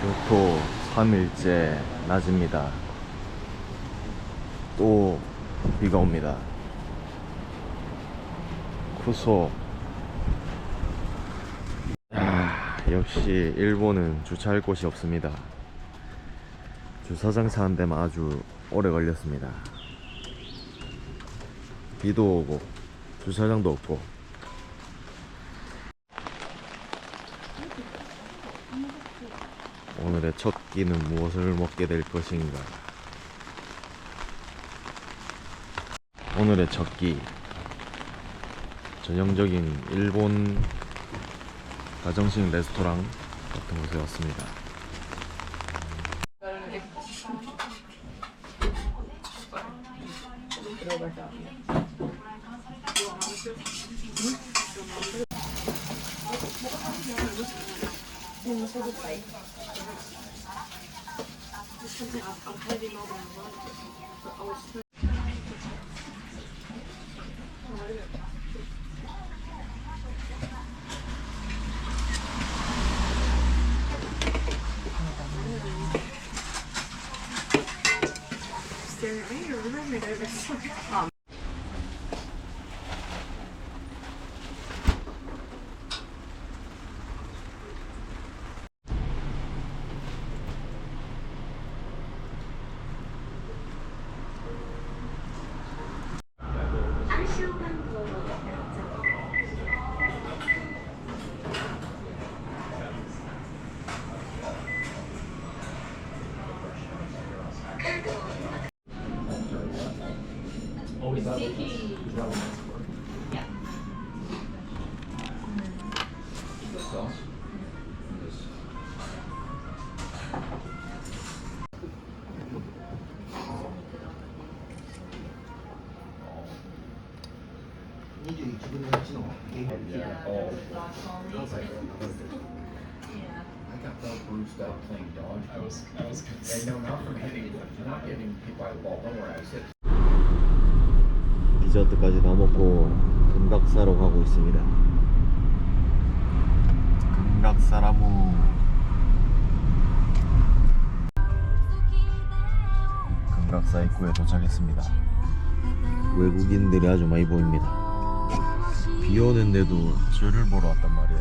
교토 3일째 낮입니다. 또 비가 옵니다. 쿠소. 아, 역시 일본은 주차할 곳이 없습니다. 주차장 사는 데만 아주 오래 걸렸습니다. 비도 오고 주차장도 없고 오늘의 첫 끼는 무엇을 먹게 될 것인가? 오늘의 첫 끼. 전형적인 일본 가정식 레스토랑 같은 곳에 왔습니다. I got all bruised up playing dodge. I was, I was And no, not from hitting, not getting hit by the ball. Don't worry, I said. 디저트까지 다 먹고 금각사로 가고 있습니다. 금각사라무. 금각사 입구에 도착했습니다. 외국인들이 아주 많이 보입니다. 비 오는데도 저를 보러 왔단 말이야.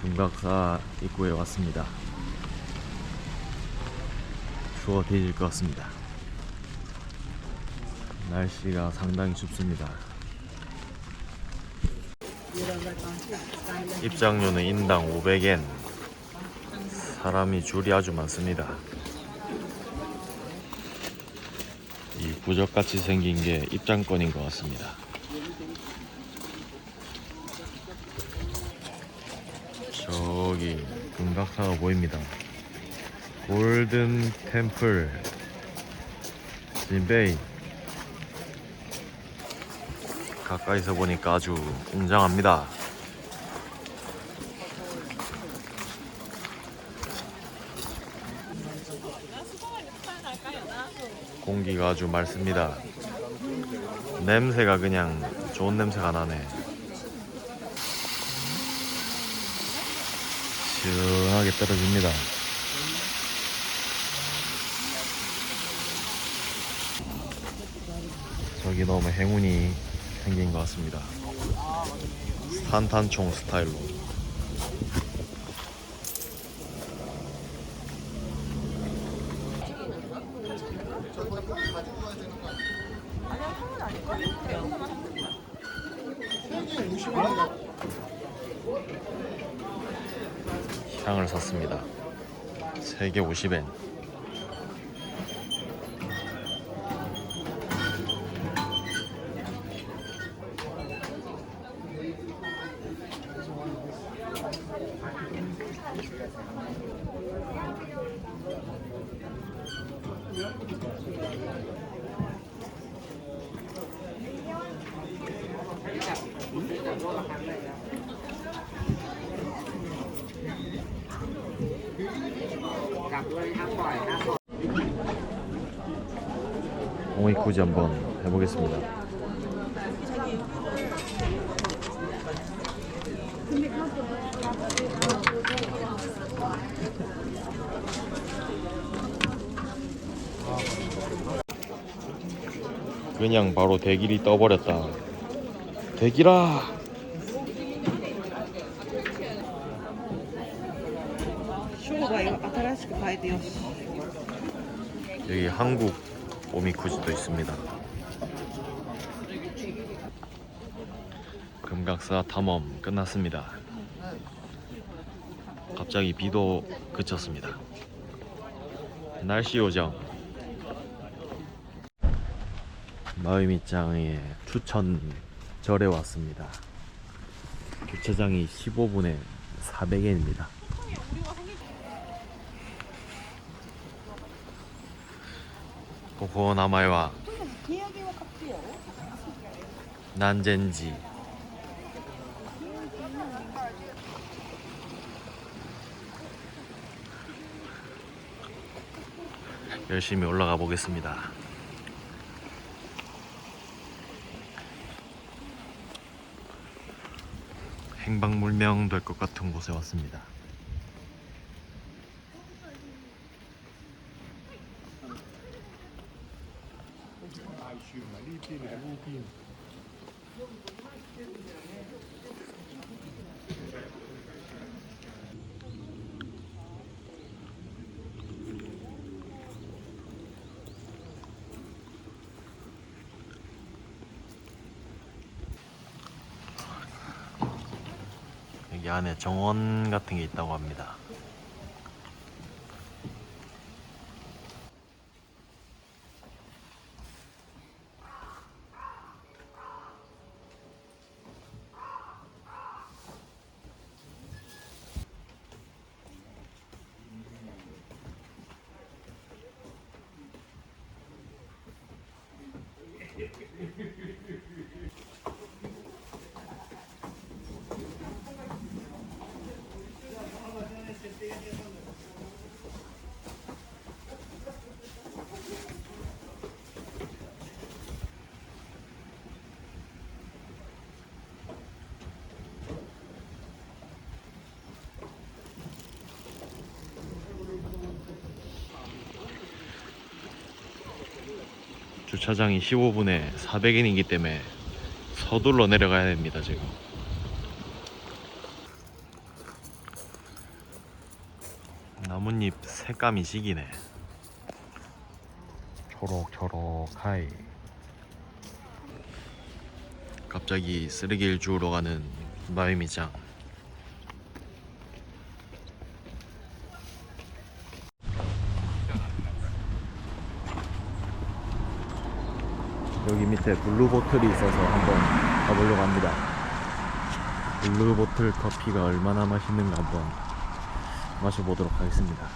금각사 입구에 왔습니다. 추워 뒤질 것 같습니다. 날씨가 상당히 춥습니다. 입장료는 인당 500엔. 사람이 줄이 아주 많습니다. 이 부적같이 생긴 게 입장권인 것 같습니다. 저기 금각사가 보입니다. 골든 템플 진베이 가까이서 보니까 아주 웅장합니다. 공기가 아주 맑습니다. 냄새가 그냥 좋은 냄새가 나네. 시원하게 떨어집니다. 저기 너무 행운이 생긴 것 같습니다. 산탄총 스타일로. 향을 샀습니다. 3개 50엔. 그냥 바로 대길이 떠버렸다. 대길아! 여기 한국 오미쿠지도 있습니다. 금각사 탐험 끝났습니다. 갑자기 비도 그쳤습니다. 날씨 요정 마을밑장의 추천 절에 왔습니다. 주차장이 15분에 400엔입니다. 고고 나마이와 난젠지 열심히 올라가 보겠습니다. 행방불명 될 것 같은 곳에 왔습니다. 안에 정원 같은 게 있다고 합니다. 주차장이 15분에 400엔이기 때문에 서둘러 내려가야 됩니다 지금. 나뭇잎 색감이 시기네. 초록초록 하이. 갑자기 쓰레기를 주우러 가는 마유미장 여기 밑에 블루보틀이 있어서 한번 가보려고 합니다. 블루보틀 커피가 얼마나 맛있는가 한번 마셔보도록 하겠습니다.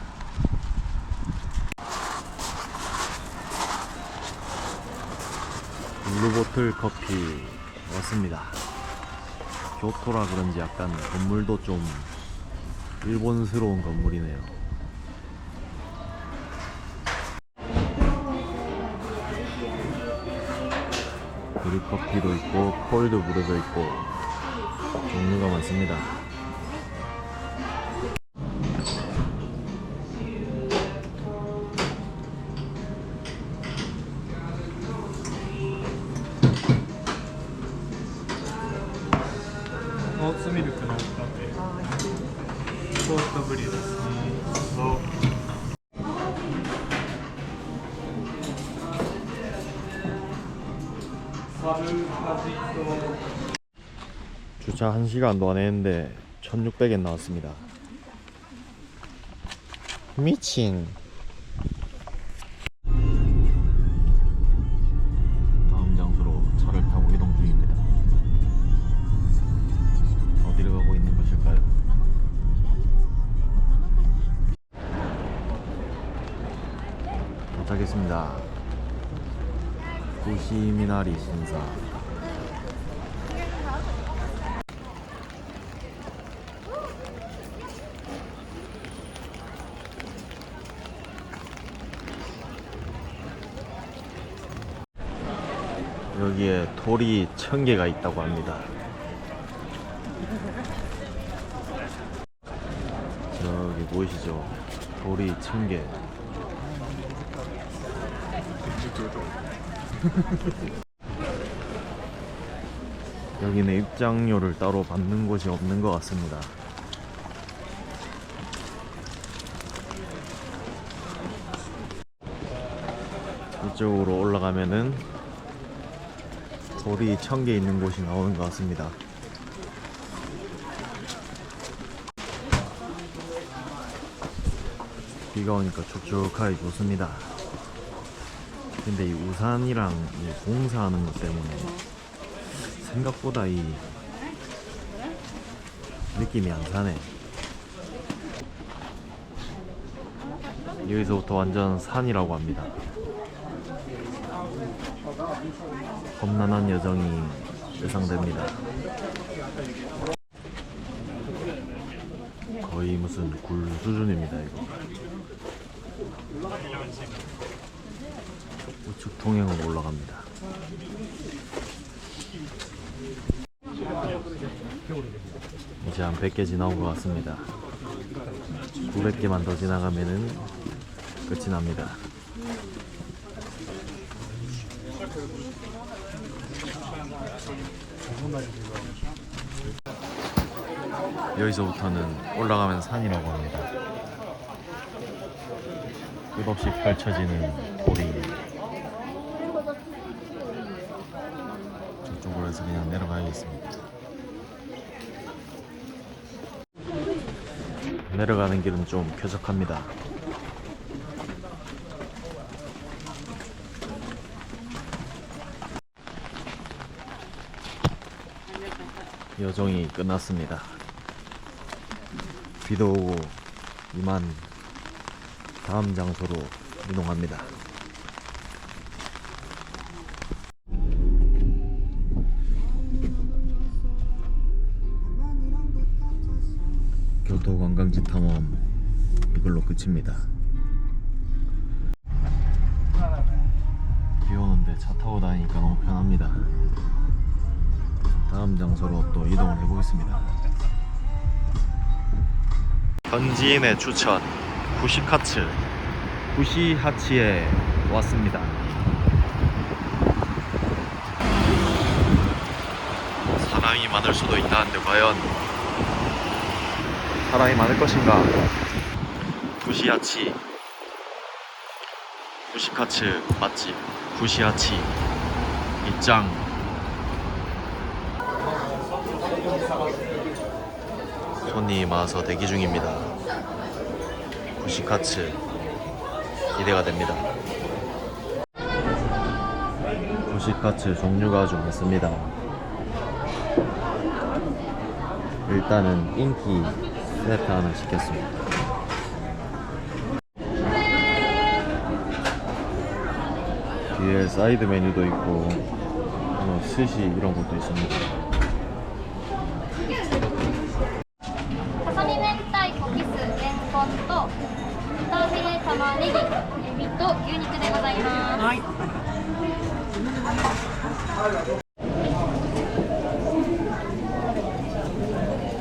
블루보틀 커피 왔습니다. 교토라 그런지 약간 건물도 좀 일본스러운 건물이네요. 드립커피도 있고 콜드 브루도 있고 종류가 많습니다. 주차 1시간도 안 했는데 1600엔 나왔습니다. 미친. 다음 장소로 차를 타고 이동 중입니다. 어디를 가고 있는 것일까요? 도착했습니다. 구시미나리 신사. 돌이 천 개가 있다고 합니다. 저기 보이시죠? 돌이 천 개. 여기는 입장료를 따로 받는 곳이 없는 것 같습니다. 이쪽으로 올라가면은 돌이 천 개 있는 곳이 나오는 것 같습니다. 비가 오니까 촉촉하게 좋습니다. 근데 이 우산이랑 이 공사하는 것 때문에 생각보다 이 느낌이 안 사네. 여기서부터 완전 산이라고 합니다. 험난한 여정이 예상됩니다. 거의 무슨 굴 수준입니다, 이거. 우측 통행으로 올라갑니다. 이제 한 100개 지나온 것 같습니다. 900개만 더 지나가면은 끝이 납니다. 여기서부터는 올라가면 산이라고 합니다. 끝없이 펼쳐지는 돌이 저쪽으로 해서 그냥 내려가야겠습니다. 내려가는 길은 좀 쾌적합니다. 여정이 끝났습니다. 비도 오고 이만 다음 장소로 이동합니다. 교토 관광지 탐험 이걸로 끝입니다. 비 오는데 차 타고 다니니까 너무 편합니다. 다음 장소로 또 이동을 해보겠습니다. 현지인의 추천 구시카츠 구시하치에 왔습니다. 사람이 많을 수도 있다는데 과연 사람이 많을 것인가? 구시하치 구시카츠 맛집 구시하치 입장 손님 와서 대기 중입니다. 구시카츠 기대가 됩니다. 구시카츠 종류가 좀 있습니다. 일단은 인기 세트 하나 시켰습니다. 뒤에 사이드 메뉴도 있고 뭐 스시 이런 것도 있습니다. 豚フィレ玉ねぎエビと牛肉でございます。はい。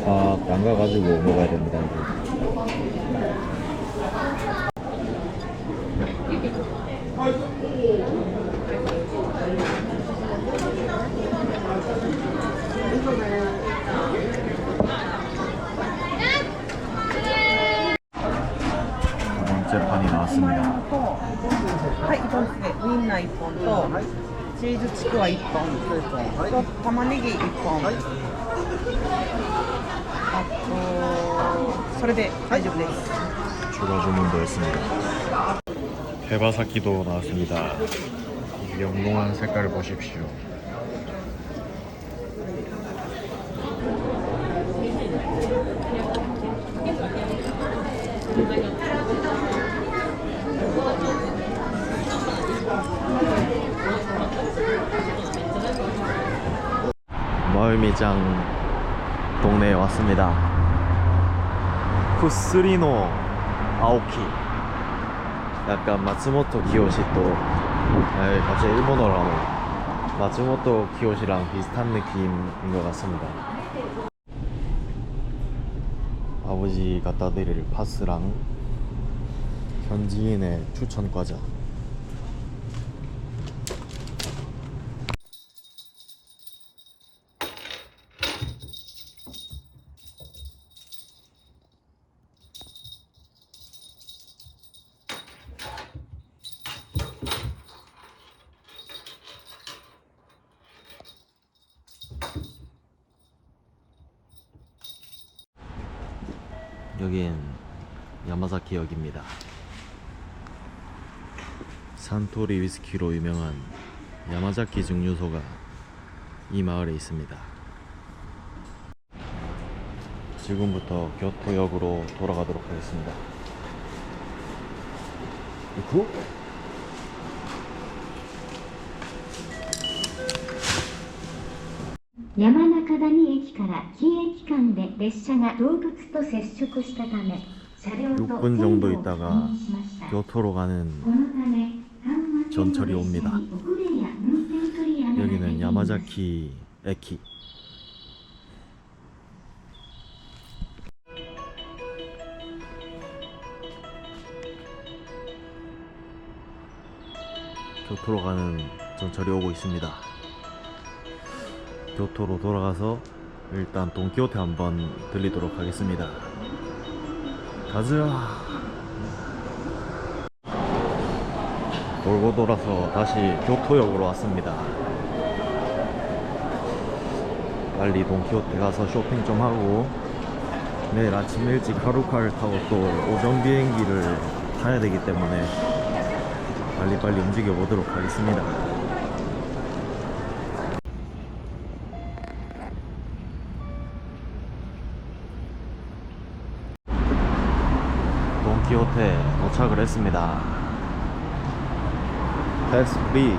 아, 담가가지고 먹어야 됩니다. 이거. ナー一本と、チーズちくわ一本と、玉ねぎ一本。あと、それで大丈夫です。 추가 주문도 했습니다. 테바사키도 나왔습니다. 이 영롱한 색깔을 보십시오. 마을미장 동네에 왔습니다. 쿠스리노 아오키. 약간 마츠모토 기요시 또 에이, 갑자기 일본어로 하노 마츠모토 기요시랑 비슷한 느낌인 것 같습니다. 아버지 갖다 드릴 파스랑 현지인의 추천 과자 여긴 야마자키역입니다. 산토리 위스키로 유명한 야마자키 증류소가 이 마을에 있습니다. 지금부터 교토역으로 돌아가도록 하겠습니다. 이쿠? 山中谷駅から紀駅間で列車が動物と接触したため車両と 6분 정도 線路を 있다가 確認しましたこ 교토로 가는 のため阪和線の 전철이 옵니다. 여기는 야마자키 에키. 교토로 가는 전철이 오고 있습니다. 교토로 돌아가서 일단 동키호테 한번 들리도록 하겠습니다. 가즈라. 돌고 돌아서 다시 교토역으로 왔습니다. 빨리 동키호테 가서 쇼핑 좀 하고 내일 아침 일찍 하루카를 타고 또 오전 비행기를 타야 되기 때문에 빨리빨리 움직여 보도록 하겠습니다. 동키호테 도착을 했습니다. 텍스 프리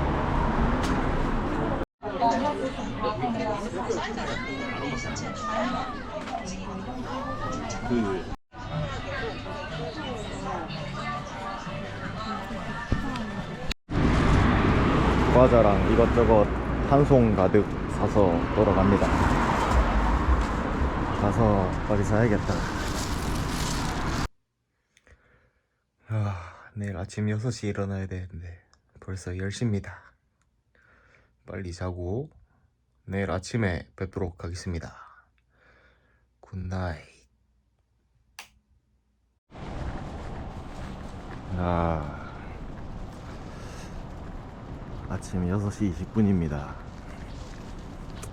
그 과자랑 이것저것 한송 가득 사서 돌아갑니다. 가서 빨리 사야겠다. 아, 내일 아침 6시 일어나야 되는데 벌써 10시입니다. 빨리 자고 내일 아침에 뵙도록 하겠습니다. 굿나잇. 아, 아침 6시 20분입니다.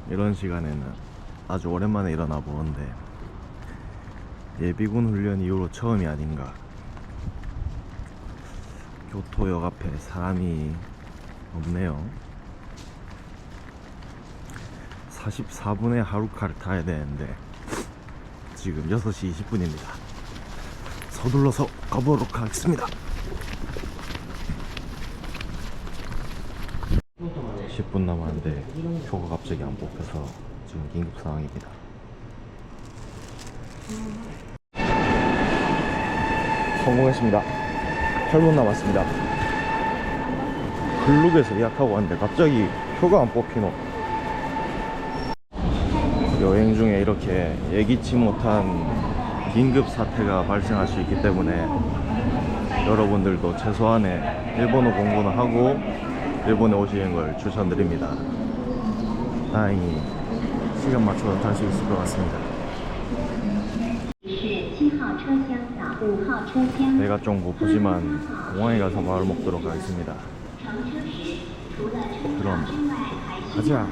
이런 시간에는 아주 오랜만에 일어나 보는데 예비군 훈련 이후로 처음이 아닌가. 교토역 앞에 사람이 없네요. 44분에 하루카를 타야 되는데 지금 6시 20분입니다. 서둘러서 가보도록 하겠습니다. 10분 남았는데 표가 갑자기 안 뽑혀서 지금 긴급 상황입니다. 성공했습니다. 8분 남았습니다. 글룩에서 예약하고 왔는데 갑자기 표가 안 뽑히노. 여행 중에 이렇게 예기치 못한 긴급 사태가 발생할 수 있기 때문에 여러분들도 최소한의 일본어 공부는 하고 일본에 오시는 걸 추천드립니다. 다행히 시간 맞춰서 탈 수 있을 것 같습니다. 是七号车厢到五号车厢。 배가 좀 고프지만 공항에 가서 마을 먹도록 하겠습니다. 그럼 가자.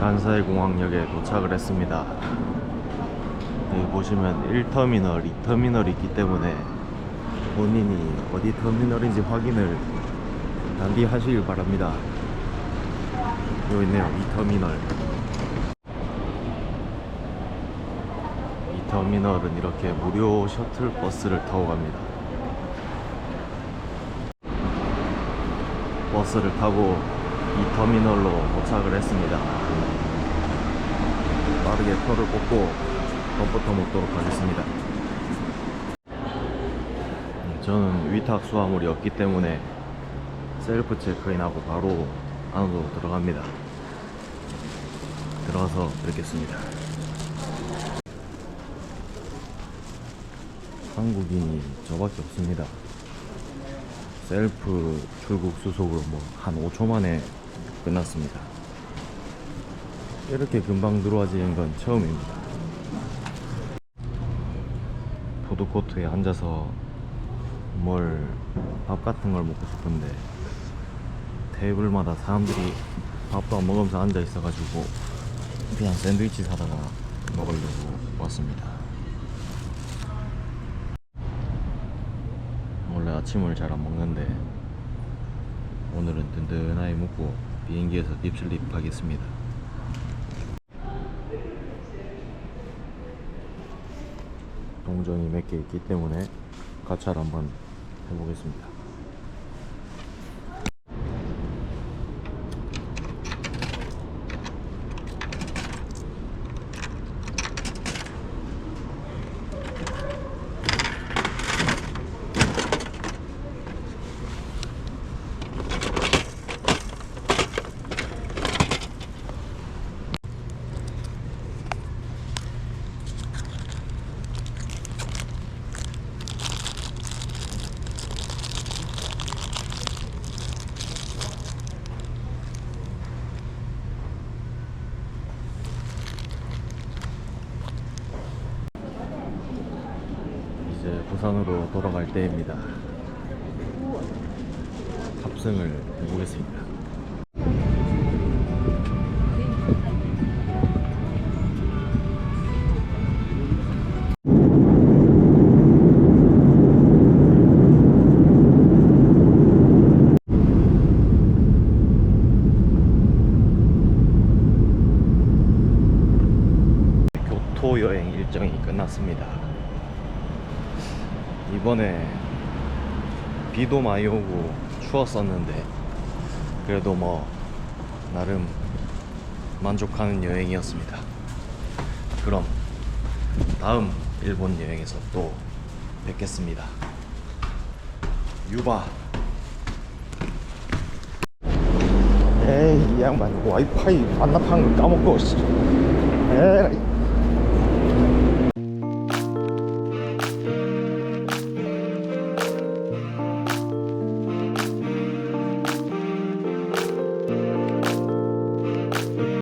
간사이 공항역에 도착을 했습니다. 여기 보시면 1터미널, 2터미널이 있기 때문에 본인이 어디 터미널인지 확인을 단디 하시길 바랍니다. 여기 있네요, 2터미널. 이 터미널은 이렇게 무료 셔틀 버스를 타고 갑니다. 버스를 타고 이 터미널로 도착을 했습니다. 빠르게 표를 뽑고 컴포터 먹도록 하겠습니다. 음, 저는 위탁 수화물이 없기 때문에 셀프 체크인하고 바로 안으로 들어갑니다. 들어가서 뵙겠습니다. 한국인이 저밖에 없습니다. 셀프 출국 수속으로 뭐한 5초 만에 끝났습니다. 이렇게 금방 들어와지는 건 처음입니다. 푸드코트에 앉아서 뭘 밥 같은 걸 먹고 싶은데 테이블마다 사람들이 밥도 안 먹으면서 앉아 있어가지고 그냥 샌드위치 사다가 먹으려고 왔습니다. 원래 아침을 잘 안 먹는데 오늘은 든든하게 먹고 비행기에서 딥슬립 하겠습니다. 동전이 몇 개 있기 때문에 가차를 한번 해보겠습니다. 이제 부산으로 돌아갈 때입니다. 탑승을 해보겠습니다. 여행 일정이 끝났습니다. 이번에 비도 많이 오고 추웠었는데 그래도 뭐 나름 만족하는 여행이었습니다. 그럼 다음 일본 여행에서 또 뵙겠습니다. 유바. 에이 이 양반 와이파이 반납한 거 까먹고 씨. 에이.